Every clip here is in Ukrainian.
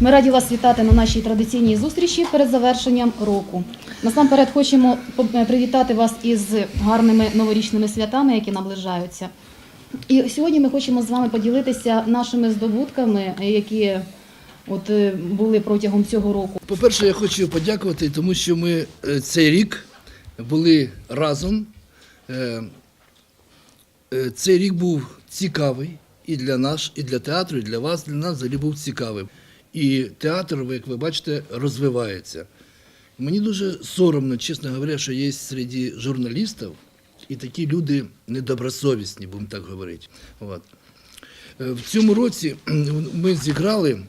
Ми раді вас вітати на нашій традиційній зустрічі перед завершенням року. Насамперед хочемо привітати вас із гарними новорічними святами, які наближаються. І сьогодні ми хочемо з вами поділитися нашими здобутками, які от е, були протягом цього року. По-перше, я хочу подякувати, тому що ми е, цей рік були разом. Е, е, Цей рік був цікавий і для нас, і для театру, і для вас, і для нас взагалі був цікавим. І театр, як ви бачите, розвивається. Мені дуже соромно, чесно говоря, що є серед журналістів і такі люди недобросовісні, будемо так говорити. От. Е, В цьому році ми зіграли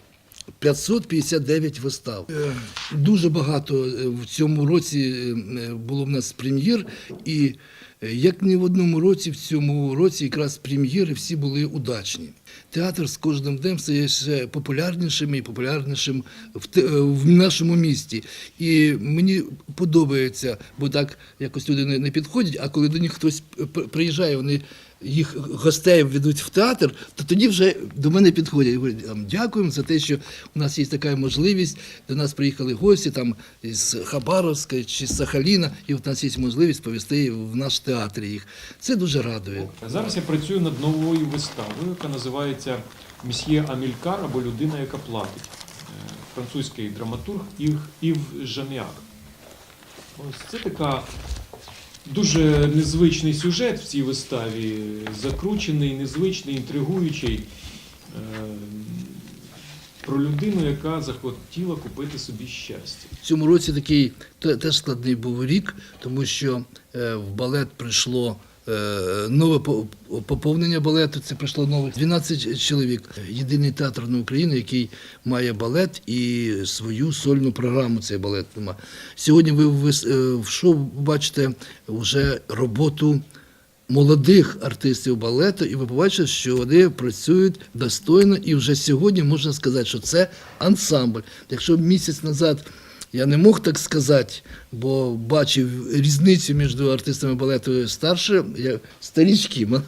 559 вистав. Е, Дуже багато е, в цьому році було в нас прем'єр, і як ні в одному році, в цьому році якраз прем'єри всі були удачні. Театр з кожним днем стає ще популярнішим і популярнішим в, е, в нашому місті. І мені подобається, бо так якось люди не, підходять, а коли до них хтось приїжджає, вони їх гостей ведуть в театр, то тоді вже до мене підходять. Говорять, дякуємо за те, що у нас є така можливість. До нас приїхали гості там з Хабаровська чи з Сахаліна, і у нас є можливість повести в наш театр їх. Це дуже радує. Зараз я працюю над новою виставою, яка називається Місьє Амількар або Людина, яка платить. Е, Французький драматург Ів, Ів Жаняк. Ось це така дуже незвичний сюжет в цій виставі, закручений, незвичний, інтригуючий. е, Про людину, яка захотіла купити собі щастя. В цьому році такий теж складний був рік, тому що е, в балет прийшло нове поповнення балету. Це прийшло нових 12 чоловік. Єдиний театр на Україні, який має балет і свою сольну програму. Цей балет нема. Сьогодні ви е, в шоу бачите вже роботу. Молодих артистів балету, і ви побачите, що вони працюють достойно, і вже сьогодні можна сказати, що це ансамбль. Якщо місяць назад я не мог так сказати, бо бачив різницю між артистами балету старше, я, старічки, м-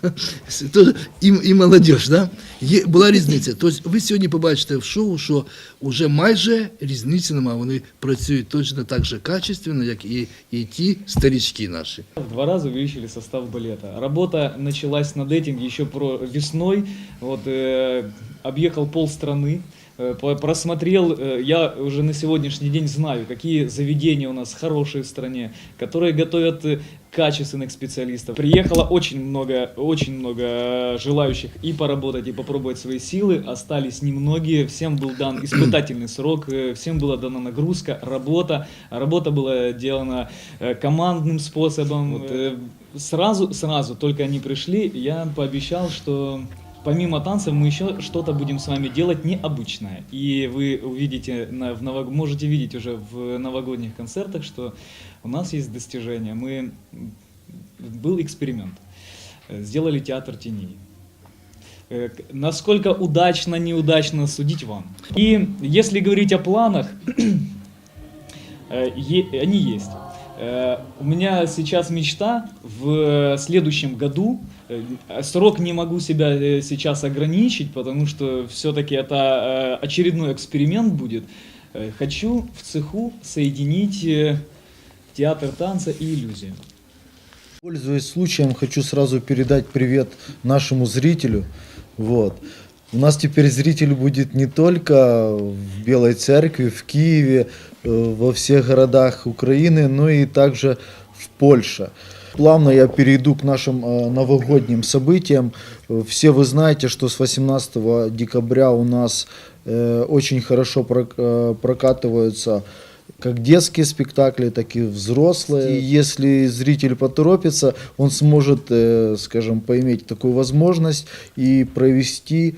то і, і молодіж, да? Є, була різниця. Тобто ви сьогодні побачите в шоу, що вже майже різниці немає. Вони працюють точно так же качественно, як і, і ті старічки наші. В два раза увеличили состав балета. Работа началась над этим еще про весной. Вот э, объехал полстраны, э, по- Просмотрел. э, я уже на сегодняшний день знаю, какие заведения у нас хорошие в стране, которые готовят э, качественных специалистов. Приехало очень много, очень много э, желающих и поработать, и попробовать свои силы. Остались немногие. Всем был дан испытательный срок, э, всем была дана нагрузка, работа. Работа была делана э, командным способом. Вот, э, Сразу, сразу, только они пришли, я пообещал, что помимо танцев мы еще что-то будем с вами делать необычное. И вы увидите, на, в новог- можете видеть уже в новогодних концертах, что у нас есть достижения. Мы был эксперимент. Сделали театр теней. Э, Насколько удачно, неудачно судить вам. И если говорить о планах, э, они есть. Э, У меня сейчас мечта в следующем году. э, Срок не могу себя э, сейчас ограничить, потому что все-таки это э, очередной эксперимент будет. Э, Хочу в цеху соединить э, театр танца и иллюзию. Пользуясь случаем, хочу сразу передать привет нашему зрителю. Вот. У нас теперь зритель будет не только в Белой Церкви, в Киеве, э, во всех городах Украины, но и также в Польше. Плавно я перейду к нашим э, новогодним событиям. Э, Все вы знаете, что с 18 декабря у нас э, очень хорошо прок- э, прокатываются как детские спектакли, так и взрослые. И если зритель поторопится, он сможет, э, скажем, поиметь такую возможность и провести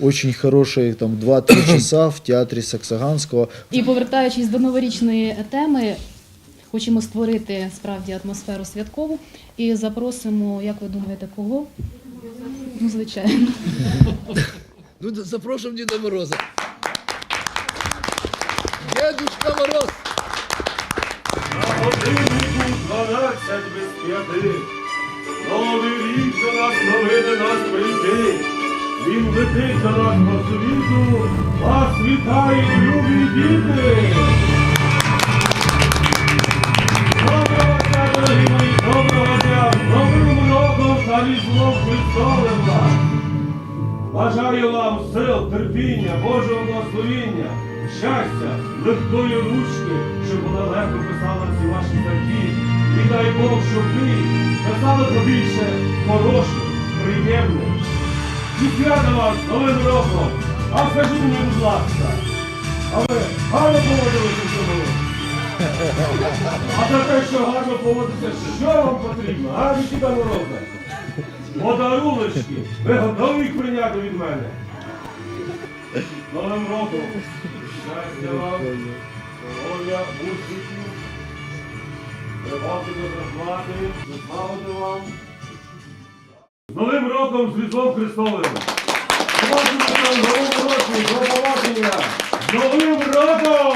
очень хорошие там 2-3 часа в театре Саксаганского. І повертаючись до новорічної теми, хочемо створити справді атмосферу святкову і запросимо, як ви думаєте, кого? Ну, звичайно. Ну, запрошуємо Діда Мороза. Дедушка Мороз! На годиннику дванадцять без п'яти. Новий рік до нас новини нас прийти. Він летить до нас по світу. Вас вітає, любі діти! Доброго дня, дорогі мої, доброго дня! Новим роком та Різдвом Христовим! Бажаю вам сил, терпіння, Божого благословіння, щастя, легкої ручки, щоб вона легко писала ці ваші статті. І дай Бог, щоб ви писали побільше хороших, приємних. І свято вас Новим роком! А скажіть мені, будь ласка, а ви гарно поводилися в цьому? А за те, що гарно поводиться, що вам потрібно? А Нікіта Мороза? Подаруночки. Ви готові їх прийняти від мене? Новим роком. Щастя вам, здоров'я, успіхів, прибавки до зарплати, славити вам. З Новим роком з Різдвом Христовим! В новому році! До побачення! Новим роком!